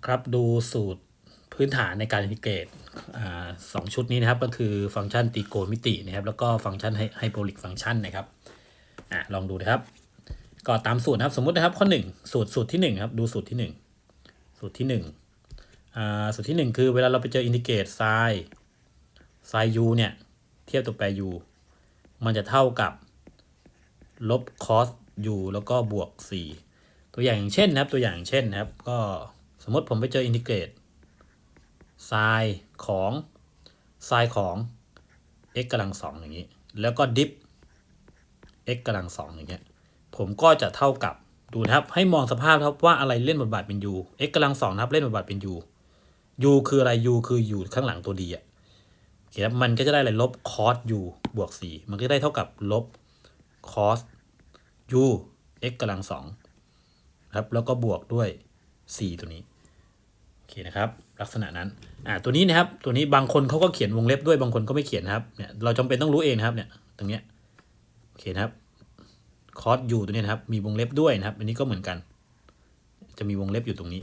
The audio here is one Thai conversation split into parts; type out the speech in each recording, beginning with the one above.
นะครับดูสูตรพื้นฐานในการอินทิเกรตอ่าสองชุดนี้นะครับก็คือฟังก์ชันตรีโกณมิตินะครับแล้วก็ฟังก์ชันไฮโปลิกฟังก์ชันนะครับอ่าลองดูนะครับก็ตามสูตรนะครับสมมุตินะครับข้อ 1 สูตรสูตรที่1ครับดูสูตรที่ 1 สูตรที่1อ่าสูตรที่ 1 คือเวลาเราไปเจออินทิเกรตไซน์ไซน์ u เนี่ยเทียบตัวแปร u มันจะเท่ากับลบ cos u แล้วก็บวก 4 ตัวอย่างเช่นนะครับตัวอย่างเช่นนะครับก็ มมติผมไปเจออินทิเกรตไซน์ของไซน์ของ x กำลังสองอย่างนี้ แล้วก็ดิฟ x กำลังสองอย่างเงี้ยผมก็จะเท่ากับดูนะครับ ให้มองสภาพครับว่าอะไรเล่นบทบาทเป็น u x กำลังสองนะครับเล่นบทบาทเป็น u u คืออะไร u คืออยู่ข้างหลังตัวดีอะโอเคครับมันก็จะได้อะไรลบ cos u บวก 4 มันก็ได้เท่ากับลบ cos u x กำลังสองครับแล้วก็บวกด้วย 4 ตัวนี้ เคนะครับลักษณะนั้นอ่าตัวนี้นะครับตัวนี้บางคนเขาก็เขียนวงเล็บด้วยบางคนก็ไม่เขียนนะครับเนี่ยเราจำเป็นต้องรู้เองนะครับเนี่ยตรงเนี้ยโอเคนะครับคอสอยู่ตัวนี้นะครับมีวงเล็บด้วยนะครับ อันนี้ก็เหมือนกัน จะมีวงเล็บอยู่ตรงนี้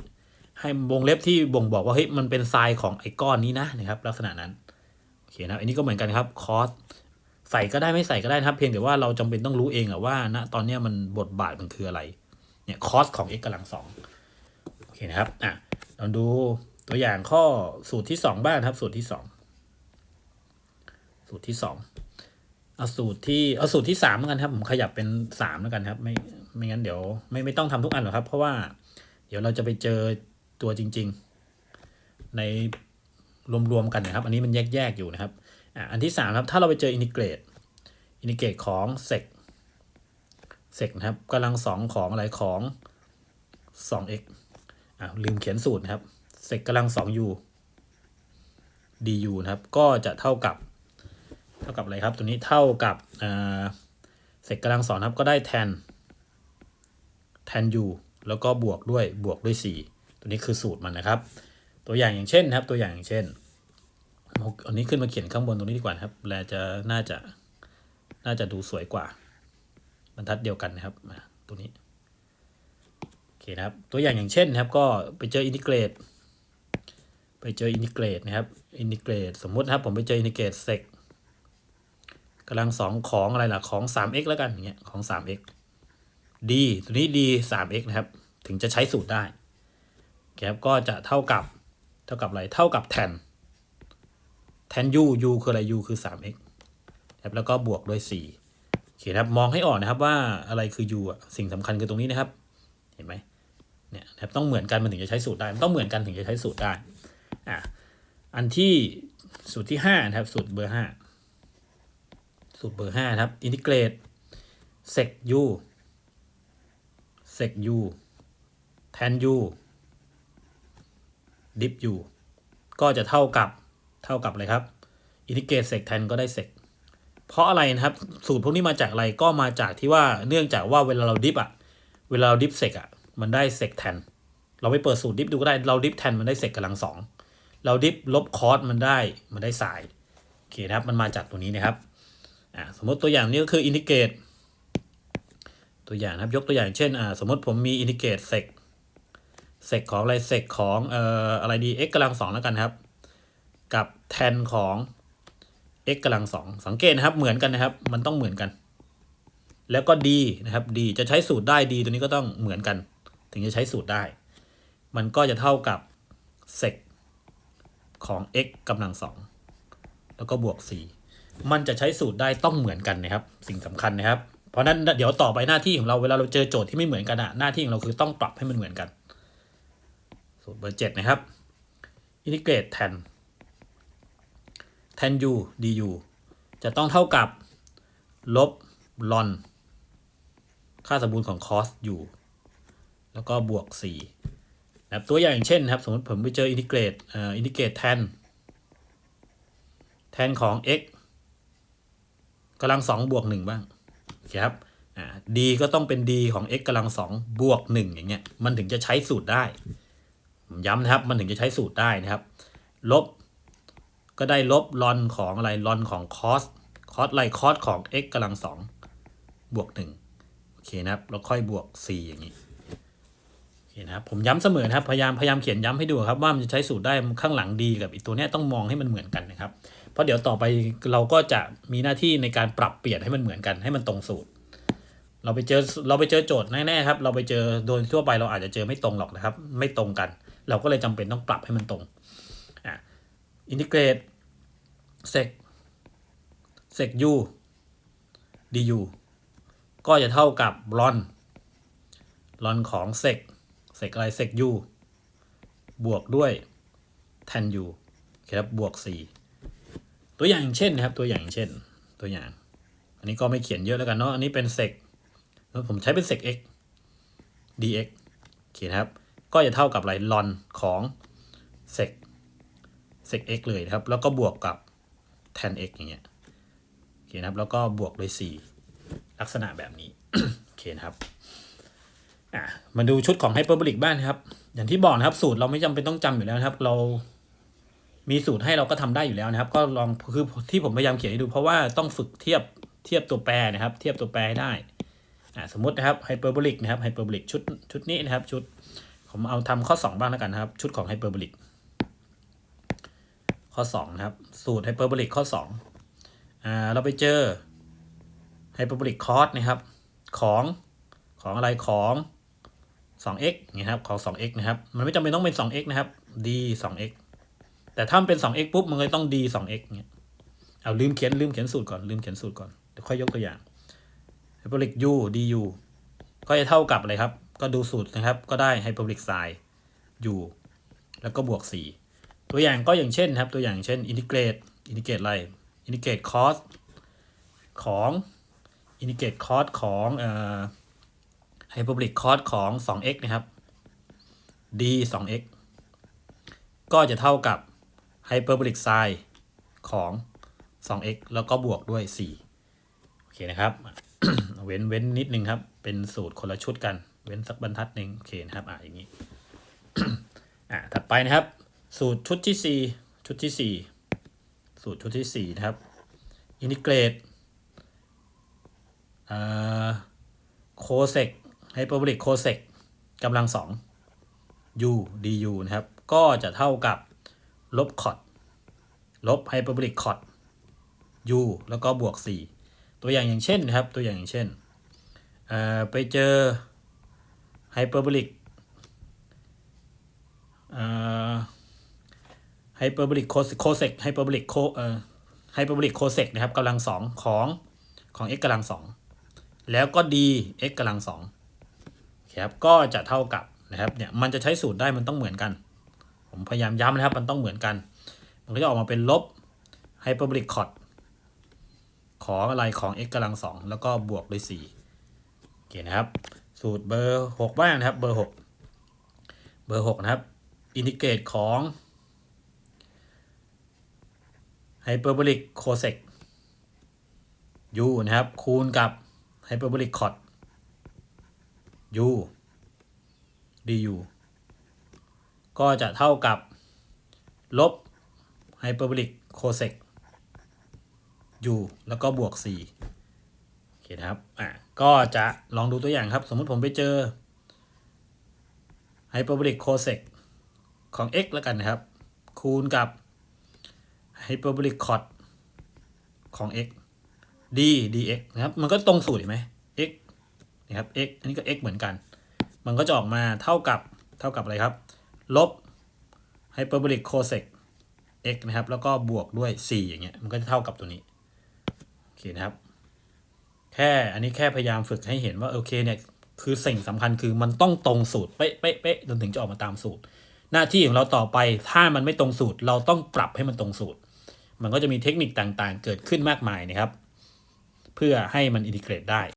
ให้วงเล็บที่บ่งบอกว่าเฮ้ยมันเป็นไซน์ของไอ้ก้อนนี้นะนะครับลักษณะนั้นโอเคนะอันนี้ก็เหมือนกันครับคอสใส่ก็ได้ไม่ใส่ก็ได้นะครับเพียงแต่ว่าเราจำเป็นต้องรู้เองอะว่าณตอนเนี้ยมันบทบาทมันคืออะไรเนี่ยคอสของ x กำลังสองโอเคนะครับอะ เราดูตัวอย่างข้อสูตรที่สองบ้างนครับ สูตรที่สองสูตรที่สองเอาสูตรที่เอาสูตรที่สามแล้วกันครับ ผมขยับเป็นสามแล้วกันครับ ไม่ไม่งั้นเดี๋ยว ไม่ไม่ต้องทำทุกอันหรอกครับ เพราะว่าเดี๋ยวเราจะไปเจอตัวจริง ๆ ในรวมๆกันนะครับ อันนี้มันแยกๆอยู่นะครับอะอันที่สามครับถ้าเราไปเจออินทิเกรตอินทิเกรตของเซกเซกนะครับกำลังสองของอะไรของส อะลืมเขียนสูตรนะครับเซกกำลังสอง u du นะครับ ก็จะเท่ากับ เท่ากับอะไรครับ ตัวนี้เท่ากับเศษกำลังสองครับก็ได้แทนแทน u แล้วก็บวกด้วยบวกด้วย 4 ตัวนี้คือสูตรมันนะครับ ตัวอย่างอย่างเช่นนะครับ ตัวอย่างอย่างเช่นอันนี้ขึ้นมาเขียนข้างบนตรงนี้ดีกว่านะครับแลจะน่าจะน่าจะดูสวยกว่า บรรทัดเดียวกันนะครับตัวนี้ คนะครับ ตัวอย่างอย่างเช่นนะครับ ก็ไปเจออินทิเกรต ไปเจออินทิเกรตนะครับ อินทิเกรต สมมุตินะครับ ผมไปเจออินทิเกรตเซกกำลังสองของอะไรล่ะ ของ 3x แล้วกันอย่างเงี้ย ของ 3x d ตัวนี้ d 3x นะครับ ถึงจะใช้สูตรได้ครับก็จะเท่ากับ เท่ากับอะไร เท่ากับแทน แทน u u คืออะไร u คือ 3x ครับแล้วก็บวกด้วย4โอเคครับ มองให้ออกนะครับว่าอะไรคือ u อะ สิ่งสำคัญคือตรงนี้นะครับ เห็นไหม เนี่ยนะครับต้องเหมือนกันมันถึงจะใช้สูตรได้มันต้องเหมือนกันถึงจะใช้สูตรได้อะอันที่สูตรที่5นะครับสูตรเบอร์5สูตรเบอร์ห้าครับอินทิเกรตเซกยูเซกยูแทนยูดิฟยูก็จะเท่ากับเท่ากับอะไรครับอินทิเกรตเซกแทนก็ได้เซกเพราะอะไรนะครับสูตรพวกนี้มาจากอะไรก็มาจากที่ว่าเนื่องจากว่าเวลาเราดิฟอะเวลาเราดิฟเซกอะ มันได้เซกแทนเราไปเปิดสูตรดิฟดูก็ได้เราดิฟแทนมันได้เซกกำลังสองเราดิฟลบคอสมันได้มันได้สายโอเคนะครับมันมาจากตัวนี้นะครับอ่าสมมติตัวอย่างนี้ก็คืออินทิเกรตตัวอย่างนะครับยกตัวอย่างเช่นอ่าสมมติผมมีอินทิเกรตเซกเซกของอะไรเซกของเอ่ออะไรดี x กำลังสองแล้วกันครับ กับแทนของ x กำลังสองสังเกตนะครับเหมือนกันนะครับ มันต้องเหมือนกัน แล้วก็ d นะครับ d จะใช้สูตรได้ d ตัวนี้ก็ต้องเหมือนกัน ถึงจะใช้สูตรได้ มันก็จะเท่ากับเซกของ x กำลังสองแล้วก็บวก 4 มันจะใช้สูตรได้ต้องเหมือนกันนะครับ สิ่งสำคัญนะครับ เพราะนั้นเดี๋ยวต่อไปหน้าที่ของเราเวลาเราเจอโจทย์ที่ไม่เหมือนกันอะหน้าที่ของเราคือต้องปรับให้มันเหมือนกัน สูตรเบอร์เจ็ดนะครับอินทิเกรตแทนแทน u du จะต้องเท่ากับ ลบลอน ค่าสมบูรณ์ของ cos u แล้วก็บวก4นะครับตัวอย่างเช่นครับ สมมติผมไปเจออินทิเกรตอินทิเกรตแทนแทนของ x กำลังสองบวกหนึ่งบ้างโอเคครับอ่า d ก็ต้องเป็น d ของ x กำลังสองบวกหนึ่งอย่างเงี้ยมันถึงจะใช้สูตรได้ย้ำนะครับ มันถึงจะใช้สูตรได้นะครับ ลบก็ได้ลบลอนของอะไรลอนของ cos cos อะไร cos ของ x กำลังสองบวกหนึ่งโอเคนะครับ แล้วค่อยบวก 4 อย่างนี้ คนะครับผมย้ำเสมอนะครับพยายามพยายามเขียนย้ำให้ดูครับว่ามันจะใช้สูตรได้ข้างหลังดีกับอีกตัวเนี้ยต้องมองให้มันเหมือนกันนะครับ เพราะเดี๋ยวต่อไปเราก็จะมีหน้าที่ในการปรับเปลี่ยนให้มันเหมือนกันให้มันตรงสูตร เราไปเจอเราไปเจอโจทย์แน่ๆครับเราไปเจอโดยทั่วไปเราอาจจะเจอไม่ตรงหรอกนะครับ ไม่ตรงกัน เราก็เลยจำเป็นต้องปรับให้มันตรงอะอินทิเกรตเซกเซกยูดียูก็จะเท่ากับรอนรอนของเซก เซกอะไรเซกยูบวกด้วยแทนยูครับบวกสี่ตัวอย่างเช่นนะครับ ตัวอย่างเช่น ตัวอย่าง อันนี้ก็ไม่เขียนเยอะแล้วกันเนาะอันนี้เป็นเซกแล้วผมใช้เป็นเซก x dx โอเคนครับ ก็จะเท่ากับอะไรลอนของเซกเซก x เลยนะครับ แล้วก็บวกกับ tan x อย่างเงี้ยโอเคนครับ แล้วก็บวกด้วย4ลักษณะแบบนี้โอเคนครับ อะมาดูชุดของไฮเปอร์บริกบ้างนะครับ อย่างที่บอกนะครับสูตรเราไม่จำเป็นต้องจำอยู่แล้วนะครับ เรามีสูตรให้เราก็ทำได้อยู่แล้วนะครับ ก็ลองคือที่ผมพยายามเขียนให้ดูเพราะว่าต้องฝึกเทียบเทียบตัวแปรนะครับ เทียบตัวแปรให้ได้อ่าสมมตินะครับไฮเปอร์บริกนะครับไฮเปอร์บริกชุดชุดนี้นะครับ ชุดผมเอาทำข้อ 2 บ้างแล้วกันนะครับ ชุดของไฮเปอร์บริกข้อ2นะครับ สูตรไฮเปอร์บริกข้อ2อ่าเราไปเจอไฮเปอร์บริกคอสนะครับของของอะไรของ 2x นะครับของ 2x นะครับมันไม่จำเป็นต้องเป็น 2x นะครับ d 2x แต่ถ้ามันเป็น 2x ปุ๊บมันก็ต้อง d 2x เนี่ยเอาลืมเขียนลืมเขียนสูตรก่อนลืมเขียนสูตรก่อนเดี๋ยวค่อยยกตัวอย่างไฮเปอร์บริก u du ก็จะเท่ากับอะไรครับ ก็ดูสูตรนะครับ ก็ได้ไฮเปอร์บริกไซน์ u แล้วก็บวก 4 ตัวอย่างก็อย่างเช่นครับ ตัวอย่างเช่นอินทิเกรตอินทิเกรตอะไรอินทิเกรตคอสของอินทิเกรตคอสของเอ่อ ไฮเปอร์บริกคอสของ 2x นะครับ d 2x ก็จะเท่ากับไฮเปอร์บริกไซน์ของ 2x แล้วก็บวกด้วย 4 โอเคนะครับ เว้นเว้นนิดนึงครับ เป็นสูตรคนละชุดกัน เว้นสักบรรทัดหนึ่งโอเคนะครับ อ่าอย่างนี้ อ่าถัดไปนะครับ สูตรชุดที่ 4 ชุดที่ 4 สูตรชุดที่ 4 นะครับ อินทิเกรตอ่าโคเซก ไฮเปอร์บริกโคเซกกำลังสอง u du นะครับ ก็จะเท่ากับลบคอดลบไฮเปอร์บริกคอด u แล้วก็บวก 4 ตัวอย่างอย่างเช่นนะครับ ตัวอย่างอย่างเช่นเอ่อไปเจอไฮเปอร์บริกเอ่อไฮเปอร์บริกโคเซกไฮเปอร์บริกโคเอ่อไฮเปอร์บริกโคเซกนะครับกำลังสองของของ x กำลังสองแล้วก็ d x กำลังสอง ครับก็จะเท่ากับนะครับเนี่ยมันจะใช้สูตรได้มันต้องเหมือนกัน ผมพยายามย้ำนะครับมันต้องเหมือนกัน มันก็จะออกมาเป็นลบไฮเปอร์บริกคอดของอะไรของ x กำลังสองแล้วก็บวกด้วย4โอเคนะครับ สูตรเบอร์6บ้างนะครับเบอร์6เบอร์6นะครับอินทิเกรตของไฮเปอร์บริกโคเซก u นะครับคูณกับไฮเปอร์บริกคอด u du ก็จะเท่ากับ ลบไฮเปอร์บริกโคเซก u แล้วก็บวก 4โอเคครับ อะ ก็จะลองดูตัวอย่างครับ สมมุติผมไปเจอไฮเปอร์บริกโคเซกของ x แล้วกันนะครับ คูณกับไฮเปอร์บริกคอดของ x d dx นะครับ มันก็ตรงสูตรเห็นไหม นะครับ x อันนี้ก็ x เหมือนกัน มันก็จะออกมาเท่ากับเท่ากับอะไรครับ ลบไฮเปอร์บริกโคเซก x นะครับ แล้วก็บวกด้วย 4 อย่างเงี้ย มันก็จะเท่ากับตัวนี้ โอเคนะครับ แค่ อันนี้แค่พยายามฝึกให้เห็นว่า โอเคเนี่ย คือสิ่งสำคัญคือมันต้องตรงสูตร เป๊ะเป๊ะเป๊ะจนถึงจะออกมาตามสูตร หน้าที่ของเราต่อไป ถ้ามันไม่ตรงสูตร เราต้องปรับให้มันตรงสูตร มันก็จะมีเทคนิคต่างๆ เกิดขึ้นมากมายนะครับ เพื่อให้มันอินทิเกรตได้